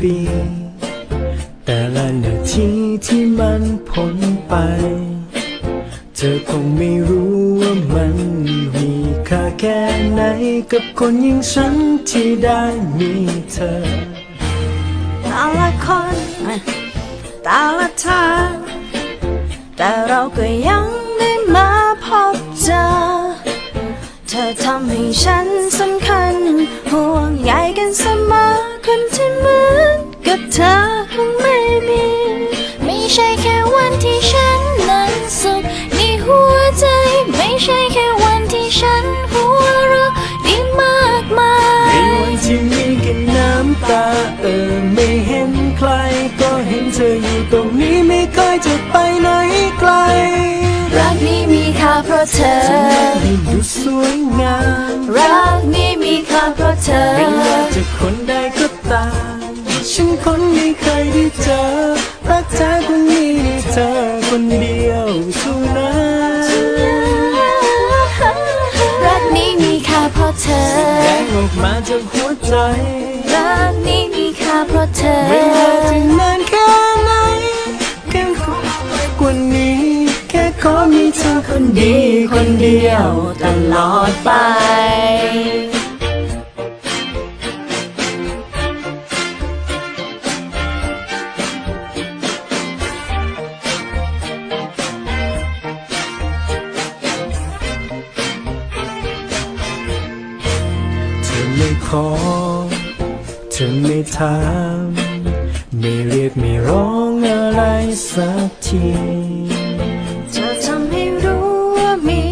แต่ละปี แต่ละนาทีที่มันพ้นไป เธอคงไม่รู้ว่ามันมีค่าแค่ไหนกับคนอย่างฉันที่ได้มีเธอ แต่ละคนแต่ละทางแต่เราก็ยังได้มาพบเจอ เธอทำให้ฉันสำคัญ ห่วงใยกันเสมอคนที่มือ เธอคงไม่มี ไม่ใช่แค่วันที่ฉันนั้นสุขในหัวใจ ไม่ใช่แค่วันที่ฉันหัวเราะได้มากมายในวันที่มีแค่น้ำตาเออไม่เห็นใคร ก็เห็นเธออยู่ตรงนี้ไม่เคยจะไปไหนไกล รักนี้มีค่าเพราะเธอให้ดูสวยงาม รักนี้มีค่าเพราะเธอไม่ว่าจะคนใดก็ตาม ฉันคนไม่เคยได้เจอรักแท้คนนี้เธอคนเดียวเท่านั้นรักนี้มีค่าเพราะเธอแดงออกมาจากหัวใจ รักนี้มีค่าเพราะเธอไม่ว่าจะนานแค่ไหนแค่ขอไปกว่านี้ แค่ขอมีเธอคนดีคนเดียวตลอดไป ขอเธอไม่ถามไม่เรียกไม่ร้องอะไรสักทีเธอทำให้รู้ว่ามี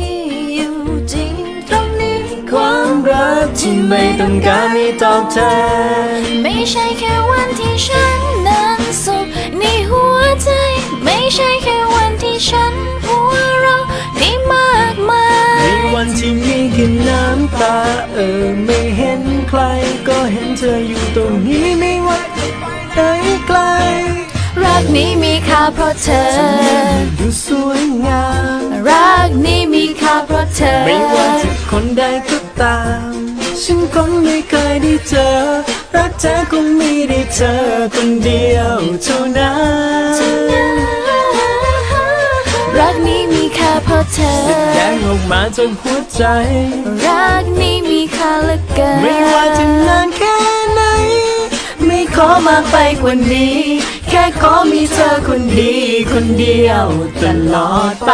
อยู่จริงตรงนี้ความรักที่ไม่ต้องการให้ตอบแทนไม่ใช่แค่วันที่ฉันนั้นสุขในหัวใจ ไม่ใช่แค่วันที่ฉันหัวเราะได้มากมายใน วันที่มีแค่น้ำตา เออไม่เห็นใคร ก็เห็นเธออยู่ตรงนี้ไม่ว่าจะไปไหนไกล รักนี้มีค่าเพราะเธอดูสวยงาม รักนี้มีค่าเพราะเธอ ไม่ว่าจะคนใดก็ตาม ฉันคงไม่เคยได้เจอ รักแท้คงมีได้เธอคนเดียวเท่านั้น เธอแดงออกมาจนหัวใจ รักนี้มีค่าเหลือเกิน ไม่ว่าจะนานแค่ไหน ไม่ขอมากไปกว่านี้ แค่ขอมีเธอคนดี คนเดียวตลอดไป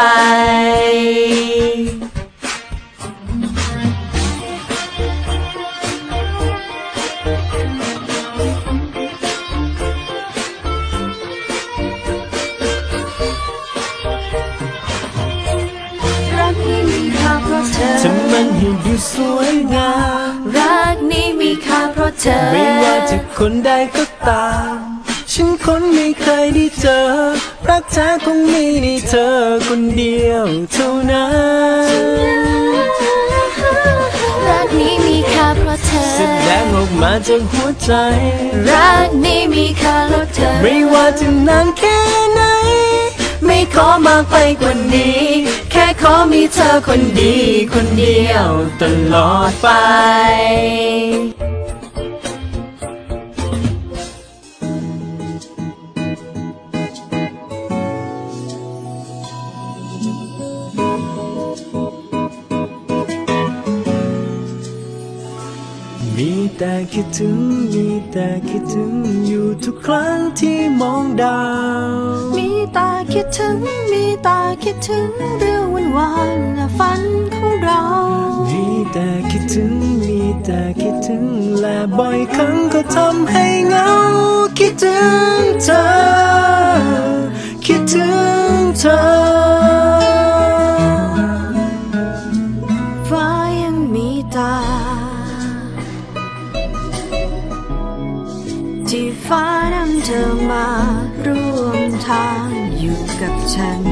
นให้ดูสวยงามรักนี้มีค่าเพราะเธอ ไม่ว่าจะคนใดก็ตาม ฉันคนไม่เคยได้เจอ รักแท้คงมีในเธอคนเดียวเท่านั้นรักนี้มีค่าเพราะเธอ แสดงออกมาจากหัวใจ รักนี้มีค่าเหลือเธอ ไม่ว่าจะนานแค่ไหน ไม่ขอมากไปกว่านี้แค่ ขอมีเธอคนดีคนเดียวตลอดไป คิดถึงมีแต่คิดถึงอยู่ทุกครั้งที่มองดาว มีตาคิดถึงมีตาคิดถึงเรื่องวันวานและฝันของเรา มีแต่คิดถึงมีแต่คิดถึงและบ่อยครั้งก็ทำให้เหงาคิดถึงับฉัน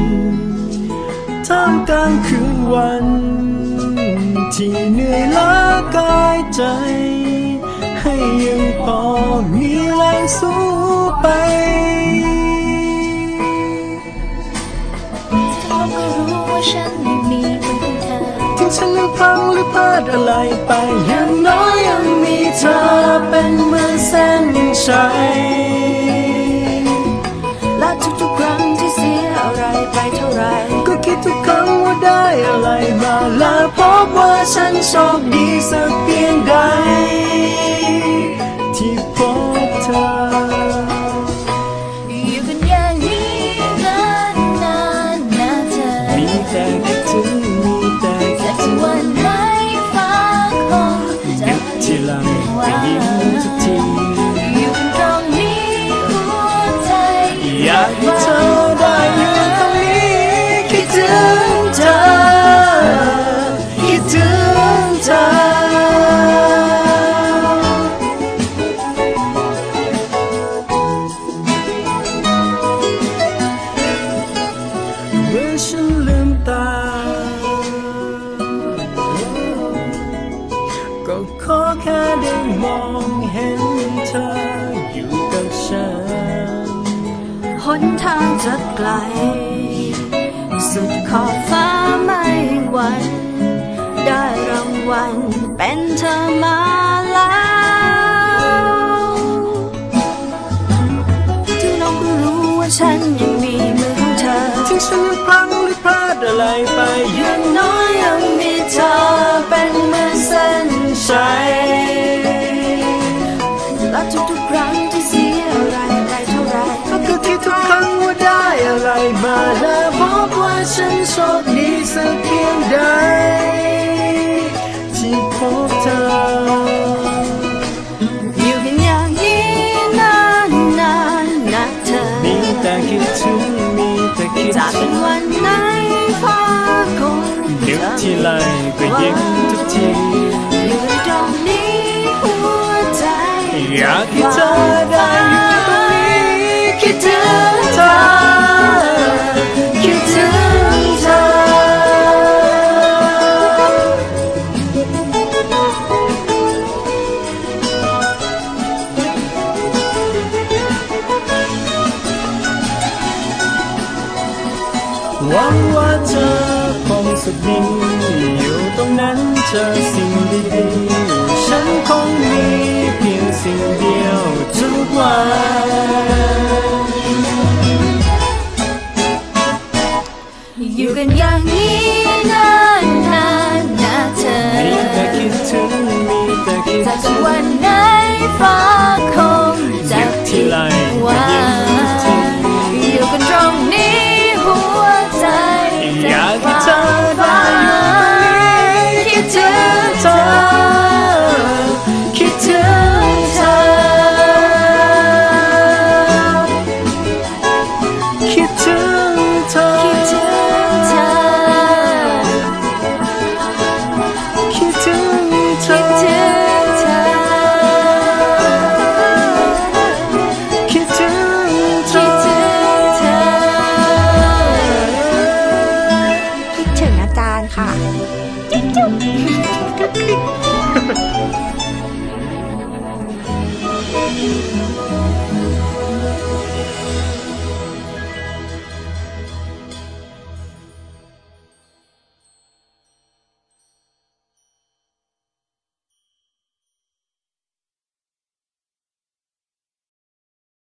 ท่ามกลางคืนวัน ที่เหนื่อยล้ากายใจ ให้ยังพอมีแรงสู้ไปเธอก็รู้ว่าฉันไม่มีเป็นองเธอถึงฉันนั้นพังหรือพลาดอะไรไปอย่างน้อยยังมีเธอเป็นมือเส้นชัย ได้อะไรมาและพบว่าฉันโชคดีสักที สุดขอบฟ้าไม่หวั่นได้รางวัลเป็นเธอมาแล้วที่น้องก็รู้ว่าฉันยังมีมือของเธอที่ฉันพลังหรือพลาดอะไรไปยัง ไรก็ยิ้มทุกทีอยู่ตรงนี้หัวใจอยากให้เธอได้อยู่ตรงนี้คิดถึงเธอคิดถึงเธอหวังว่าเธอ งสุดนิ่อยู่ตรงนั้นเจอสิ่งดีๆ ฉันคงมีเพียงสิ่งเดียวทุกวันอยู่กันอย่างนี้นานนนนะเธอ มีแต่คิดถึงมีแต่คิดถึงจากถึงวันไหนฟ้าคงจะทิ้งไว้ you.